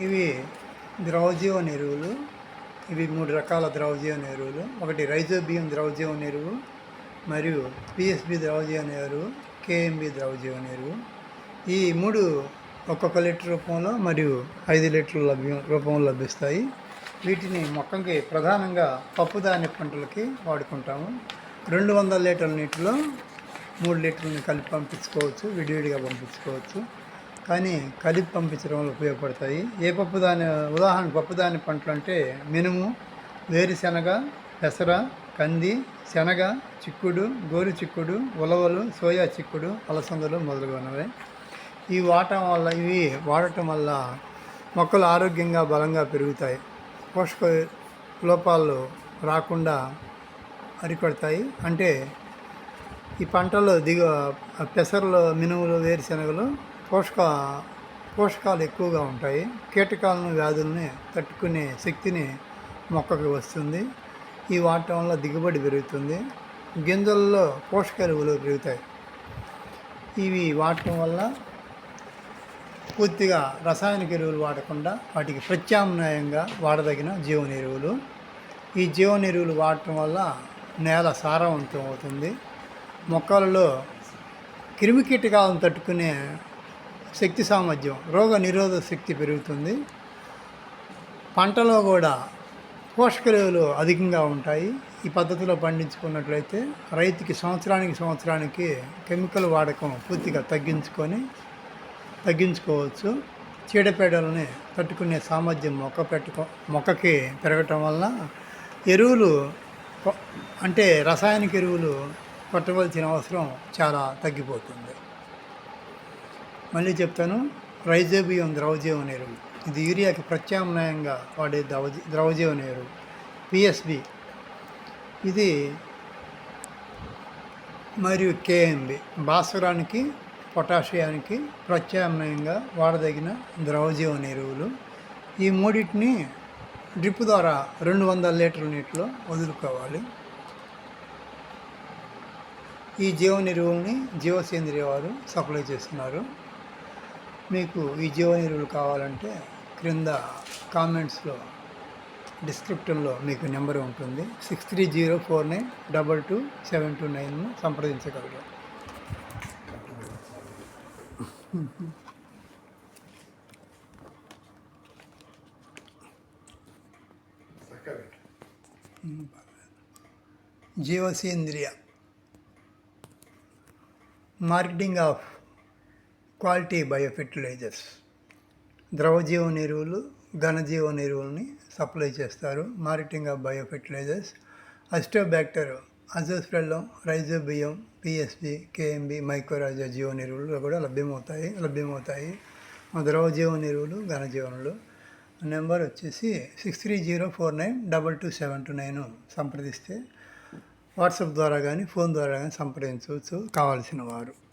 ఇవి ద్రవజీవన ఎరువులు ఇవి మూడు రకాల ద్రవజీవన ఎరువులు ఒకటి రైజోబియం ద్రవజీవన ఎరువు మరియు పిఎస్బి ద్రవజీవన ఎరువు కేఎంబి ద్రవజీవన ఎరువు ఈ మూడు ఒక్కొక్క లీటర్ రూపంలో మరియు ఐదు లీటర్ల లభ్యం రూపంలో లభిస్తాయి. వీటిని మొక్కకి ప్రధానంగా పప్పుధాన్య పంటలకి వాడుకుంటాము. రెండు వందల లీటర్ల నీటిలో మూడు లీటర్లను కలిపి పంపించుకోవచ్చు విడివిడిగా పంపించుకోవచ్చు. కానీ కలిపి పంపించడం వల్ల ఉపయోగపడతాయి. ఏ పప్పు దాని ఉదాహరణ పప్పు పంటలు అంటే మినుము వేరుశనగ పెసర కంది శనగ చిక్కుడు గోరు చిక్కుడు ఉలవలు సోయా చిక్కుడు అలసందలు మొదలగునవి. ఈ వాడటం వల్ల ఇవి వాడటం వల్ల మొక్కలు ఆరోగ్యంగా బలంగా పెరుగుతాయి. పోషక లోపాలు రాకుండా అరికడతాయి. అంటే ఈ పంటలో దిగ పెసర్లు మినుములు వేరుశనగలు పోషక పోషకాలు ఎక్కువగా ఉంటాయి. కీటకాలను వ్యాధుల్ని తట్టుకునే శక్తిని మొక్కకి వస్తుంది. ఈ వాడటం వల్ల దిగుబడి పెరుగుతుంది. గింజల్లో పోషక ఎరువులు పెరుగుతాయి. ఇవి వాడటం వల్ల పూర్తిగా రసాయనిక ఎరువులు వాడకుండా వాటికి ప్రత్యామ్నాయంగా వాడదగిన జీవన ఎరువులు. ఈ జీవన ఎరువులు వాడటం వల్ల నేల సారవంతం అవుతుంది. మొక్కలలో క్రిమికీటకాలను తట్టుకునే శక్తి సామర్థ్యం రోగ నిరోధక శక్తి పెరుగుతుంది. పంటలో కూడా పోషక విలువలు అధికంగా ఉంటాయి. ఈ పద్ధతిలో పండించుకున్నట్లయితే రైతుకి సంవత్సరానికి సంవత్సరానికి కెమికల్ వాడకం పూర్తిగా తగ్గించుకొని తగ్గించుకోవచ్చు. చీడపీడలని తట్టుకునే సామర్థ్యం మొక్క పెట్టుకో మొక్కకి పెరగటం వల్ల ఎరువులు అంటే రసాయనిక ఎరువులు కొట్టవలసిన అవసరం చాలా తగ్గిపోతుంది. మళ్ళీ చెప్తాను. రైజోబియం ద్రవజీవ నీరు. ఇది యూరియాకి ప్రత్యామ్నాయంగా వాడే ద్రవ ద్రవజీవ ఎరువు పిఎస్బి ఇది మరియు కేఎంబి భాస్వరానికి పొటాషియానికి ప్రత్యామ్నాయంగా వాడదగిన ద్రవజీవన ఎరువులు ఈ మూడింటిని డ్రిప్ ద్వారా రెండు వందల లీటర్ల నీటిలో వదులుకోవాలి. ఈ జీవన ఎరువుల్ని జీవసేంద్రియ వారు సప్లై చేస్తున్నారు. మీకు ఈ జీవ ఎరువులు కావాలంటే క్రింద కామెంట్స్లో డిస్క్రిప్షన్లో మీకు నెంబర్ ఉంటుంది. Six three zero four nine double two seven two నైన్ను సంప్రదించగలరు. జీవసేంద్రియ మార్కెటింగ్ ఆఫ్ క్వాలిటీ బయోఫెర్టిలైజర్స్. ద్రవజీవన ఎరువులు ఘనజీవన ఎరువులని సప్లై చేస్తారు. Marketing of biofertilisers. Azotobacter Azospirillum Rhizobium PSB KMB మైక్రోరాజా జీవన ఎరువులు కూడా లభ్యమవుతాయి లభ్యమవుతాయి. ఆ ద్రవజీవన ఎరువులు ఘనజీవనులు నెంబర్ వచ్చేసి six three zero four nine double two seven two nine సంప్రదిస్తే వాట్సాప్ ద్వారా కానీ ఫోన్ ద్వారా కానీ సంప్రదించవచ్చు కావాల్సిన వారు.